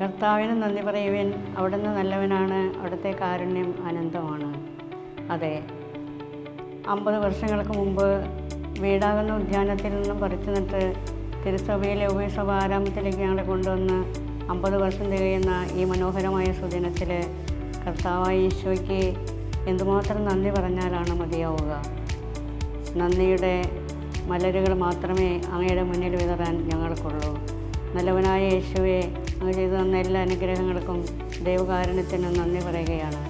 കർത്താവിന് നന്ദി പറയുവൻ. അവിടുന്ന് നല്ലവനാണ്. അവിടുത്തെ കാരുണ്യം അനന്തമാണ്. അതെ അമ്പത് വർഷങ്ങൾക്ക് മുമ്പ് വീടാകുന്ന ഉദ്യാനത്തിൽ നിന്നും പറിച്ചു നട്ട് തിരുസഭയിലെ ഉപസഭ ആരാമത്തിലേക്ക് ഞങ്ങളെ കൊണ്ടുവന്ന് അമ്പത് വർഷം തികയുന്ന ഈ മനോഹരമായ സുദിനത്തിൽ കർത്താവായ ഈശോയ്ക്ക് എന്തുമാത്രം നന്ദി പറഞ്ഞാലാണ് മതിയാവുക. നന്ദിയുടെ മലരുകൾ മാത്രമേ അങ്ങയുടെ മുന്നിൽ വിതറാൻ ഞങ്ങൾക്കുള്ളൂ. നല്ലവനായ യേശുവെ ചെയ്തു തന്ന എല്ലാ അനുഗ്രഹങ്ങൾക്കും ദൈവകാരുണ്യത്തിന് നന്ദി പറയുകയാണ്.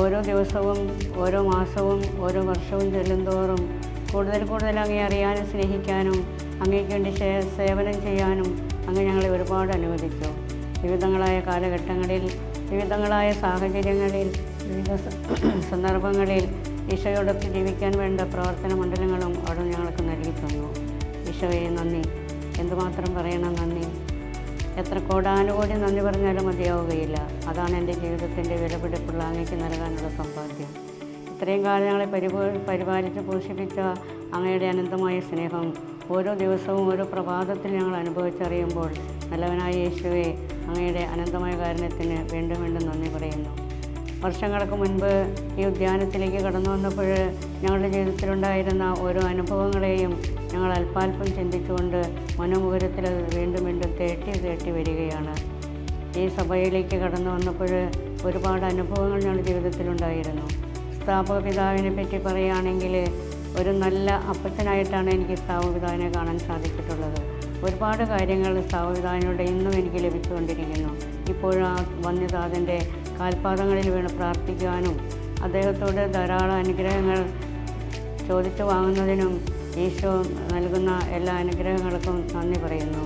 ഓരോ ദിവസവും ഓരോ മാസവും ഓരോ വർഷവും ചെല്ലുന്തോറും കൂടുതൽ കൂടുതൽ അങ്ങേ അറിയാനും സ്നേഹിക്കാനും അങ്ങേക്ക് വേണ്ടി സേവനം ചെയ്യാനും അങ്ങ് ഞങ്ങളെ ഒരുപാട് അനുവദിച്ചു. വിവിധങ്ങളായ കാലഘട്ടങ്ങളിൽ വിവിധങ്ങളായ സാഹചര്യങ്ങളിൽ വിവിധ സന്ദർഭങ്ങളിൽ ഈശോയോടൊത്ത് ജീവിക്കാൻ വേണ്ട പ്രവർത്തന മണ്ഡലങ്ങളും അവിടെ ഞങ്ങൾക്ക് നൽകി തന്നു. ഈശോയെ നന്ദി. എന്തുമാത്രം പറയണം നന്ദി? എത്ര കോടാനുകോടി നന്ദി പറഞ്ഞാലും മതിയാവുകയില്ല. അതാണ് എന്റെ ജീവിതത്തിന്റെ വിലപിടിപ്പുള്ള അങ്ങേക്ക് നൽകാനുള്ള സമ്പാദ്യം ഇത്രയും കാലം ഞങ്ങളെ പരിപോ പരിപാലിച്ച് പോഷിപ്പിച്ച അങ്ങയുടെ അനന്തമായ സ്നേഹം ഓരോ ദിവസവും ഓരോ പ്രഭാതത്തിൽ ഞങ്ങൾ അനുഭവിച്ചറിയുമ്പോൾ നല്ലവനായ യേശുവെ അങ്ങയുടെ അനന്തമായ കാരണത്തിന് വീണ്ടും വീണ്ടും നന്ദി പറയുന്നു. വർഷങ്ങൾക്ക് മുൻപ് ഈ ഉദ്യാനത്തിലേക്ക് കടന്നു വന്നപ്പോൾ ഞങ്ങളുടെ ജീവിതത്തിലുണ്ടായിരുന്ന ഓരോ അനുഭവങ്ങളെയും ഞങ്ങൾ അല്പാൽപ്പം ചിന്തിച്ചുകൊണ്ട് മനോമുഖരത്തിൽ അത് വീണ്ടും വീണ്ടും തേട്ടി തേട്ടി വരികയാണ്. ഈ സഭയിലേക്ക് കടന്നു വന്നപ്പോൾ ഒരുപാട് അനുഭവങ്ങൾ ഞങ്ങളുടെ ജീവിതത്തിലുണ്ടായിരുന്നു. സ്ഥാപക പിതാവിനെ പറ്റി പറയുകയാണെങ്കിൽ ഒരു നല്ല അപ്പച്ചനായിട്ടാണ് എനിക്ക് സ്ഥാപക പിതാവിനെ കാണാൻ സാധിച്ചിട്ടുള്ളത്. ഒരുപാട് കാര്യങ്ങൾ സ്ഥാപക പിതാവിനോട് ഇന്നും എനിക്ക് ലഭിച്ചുകൊണ്ടിരിക്കുന്നു. ഇപ്പോഴും ആ വന്യതാതന്റെ കാൽപാദങ്ങളിൽ വീണ് പ്രാർത്ഥിക്കുവാനും അദ്ദേഹത്തോട് ധാരാളം അനുഗ്രഹങ്ങൾ ചോദിച്ചു വാങ്ങുന്നതിനും ഈശോ നൽകുന്ന എല്ലാ അനുഗ്രഹങ്ങൾക്കും നന്ദി പറയുന്നു.